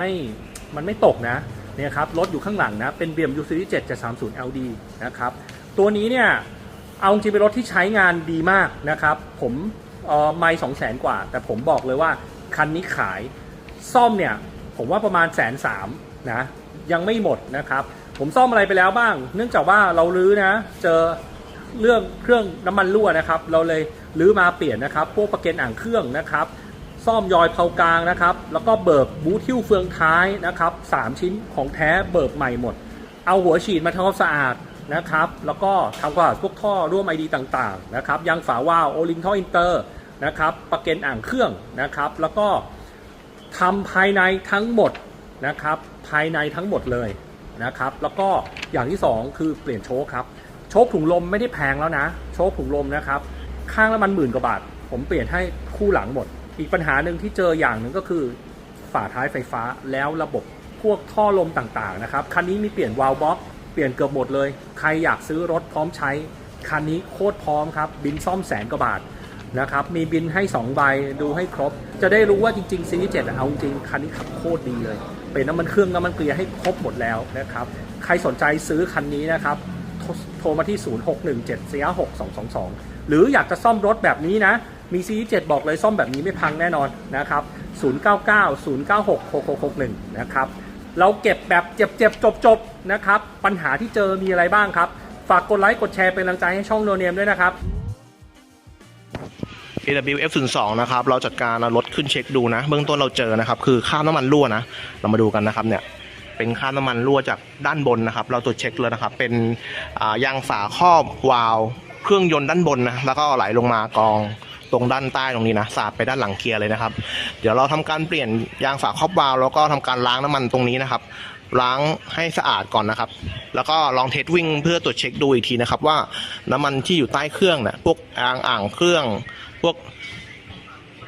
ไม่มันไม่ตกนะเนี่ยครับรถอยู่ข้างหลังนะ เป็น BMW Series 7 730 LD นะครับ ตัวนี้เนี่ย เอาจริงเป็นรถที่ใช้งานดีมากนะครับ ผมเอ่อไม่สองแสนกว่า แต่ผมบอกเลยว่า คันนี้ขายซ่อมเนี่ย ผมว่าประมาณแสนสามนะ ยังไม่หมดนะครับ ผมซ่อมอะไรไปแล้วบ้าง เนื่องจากว่าเราลื้อนะ เจอเรื่องเครื่องน้ำมันรั่วนะครับ เราเลยลื้อมาเปลี่ยนนะครับ พวกประเกันอ่างเครื่องนะครับ ซ่อมยอยเพากลางนะครับ แล้วก็เบิกบูทิวเฟืองท้ายนะครับสามชิ้นของแท้เบิกใหม่หมด เอาหัวฉีดมาทำความสะอาดนะครับ แล้วก็ทำความสะอาดพวกท่อร่วมไอดีต่างๆนะครับยางฝาวาล์วโอลิงท่ออินเตอร์นะครับประเกันอ่างเครื่องนะครับ แล้วก็ทำภายในทั้งหมดนะครับ ภายในทั้งหมดเลยนะครับ แล้วก็อย่างที่สองคือเปลี่ยนโชคครับโชคถุงลมไม่ได้แพงแล้วนะ โชคถุงลมนะครับ ข้างละมันหมื่นกว่าบาท ผมเปลี่ยนให้คู่หลังหมด อีกปัญหาหนึ่งที่เจออย่างหนึ่งก็คือฝาท้ายไฟฟ้าแล้วระบบพวกท่อลมต่างๆนะครับ คันนี้มีเปลี่ยนวาล์วบล็อก เปลี่ยนเกือบหมดเลย ใครอยากซื้อรถพร้อมใช้ คันนี้โคตรพร้อมครับ บินซ่อมแสนกว่าบาทนะครับ มีบินให้ 2 ใบดูให้ครบ จะได้รู้ว่าจริงๆซีรีส์เจ็ดเอาจริง คันนี้ขับโคตรดีเลย เป็นน้ำมันเครื่องน้ำมันเกลียให้ครบหมดแล้วนะครับ ใครสนใจซื้อคันนี้นะครับ โทรโทรมาที่ 0617 4 6 2 2 2 หรืออยากจะซ่อมรถแบบนี้นะ มี C7 บอกเลยซ่อมแบบนี้ไม่พังแน่นอนนะครับ 099 096 6661 นะครับ เราเก็บแบบเจ็บๆจบๆนะครับ ปัญหาที่เจอมีอะไรบ้างครับ ฝากกดไลค์กดแชร์เป็นกำลังใจให้ช่องโนเนมด้วยนะครับ AW F02 นะครับ เราจัดการเอารถขึ้นเช็คดูนะ เบื้องต้นเราเจอนะครับ คือคราน้ำมันรั่วนะ เรามาดูกันนะครับเนี่ย เป็นคราน้ำมันรั่วจากด้านบนนะครับ เราตรวจเช็คเลยนะครับ เป็นอ่ายางฝาครอบวาล์วเครื่องยนต์ด้านบนนะ แล้วก็ไหลลงมากอง ตรงด้านใต้ตรงนี้นะสาดไปด้านหลังเกียร์เลยนะครับ เดี๋ยวเราทำการเปลี่ยนยางฝาครอบวาล์วแล้วก็ทำการล้างน้ำมันตรงนี้นะครับ ล้างให้สะอาดก่อนนะครับ แล้วก็ลองเทสวิ่งเพื่อตรวจเช็คดูอีกทีนะครับ ว่าน้ำมันที่อยู่ใต้เครื่องเนี่ยพวกอ่างอ่างเครื่อง พวก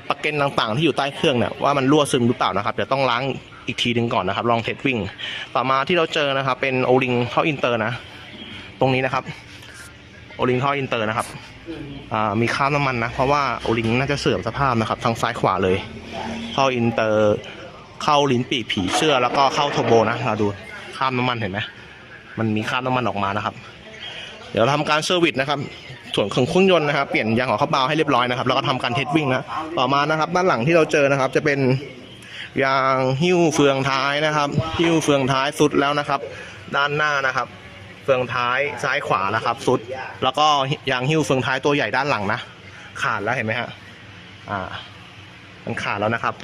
ปลั๊กเกนต่างๆ ที่อยู่ใต้เครื่องเนี่ยว่ามันรั่วซึมหรือเปล่านะครับเดี๋ยวต้องล้างอีกทีหนึ่งก่อนนะครับ ลองเทสวิ่ง ต่อมาที่เราเจอนะครับ เป็นโอลิงเข้าอินเตอร์นะ ตรงนี้นะครับ โอลิงเข้าอินเตอร์นะครับมีคราบน้ำมันนะ เพราะว่าโอลิงน่าจะเสื่อมสภาพนะครับทางซ้ายขวาเลย เข้าอินเตอร์เข้าลิ้นปีกผีเสื้อแล้วก็เข้าโทโบนะเราดูคราบน้ำมันเห็นไหมมันมีคราบน้ำมันออกมานะครับ เดี๋ยวเราทำการเซอร์วิสนะครับ ส่วนของเครื่องยนต์นะครับเปลี่ยนยางหัวเข้าเบาให้เรียบร้อยนะครับแล้วก็ทำการเทสวิ่งนะต่อมานะครับ ด้านหลังที่เราเจอนะครับ จะเป็นยางหิ้วเฟืองท้ายนะครับ หิ้วเฟืองท้ายสุดแล้วนะครับ ด้านหน้านะครับ เฟืองท้ายซ้ายขวานะครับสุด แล้วก็ยางหิ้วเฟืองท้ายตัวใหญ่ด้านหลังนะขาดแล้วเห็นไหมฮะอ่า มันขาดแล้วนะครับ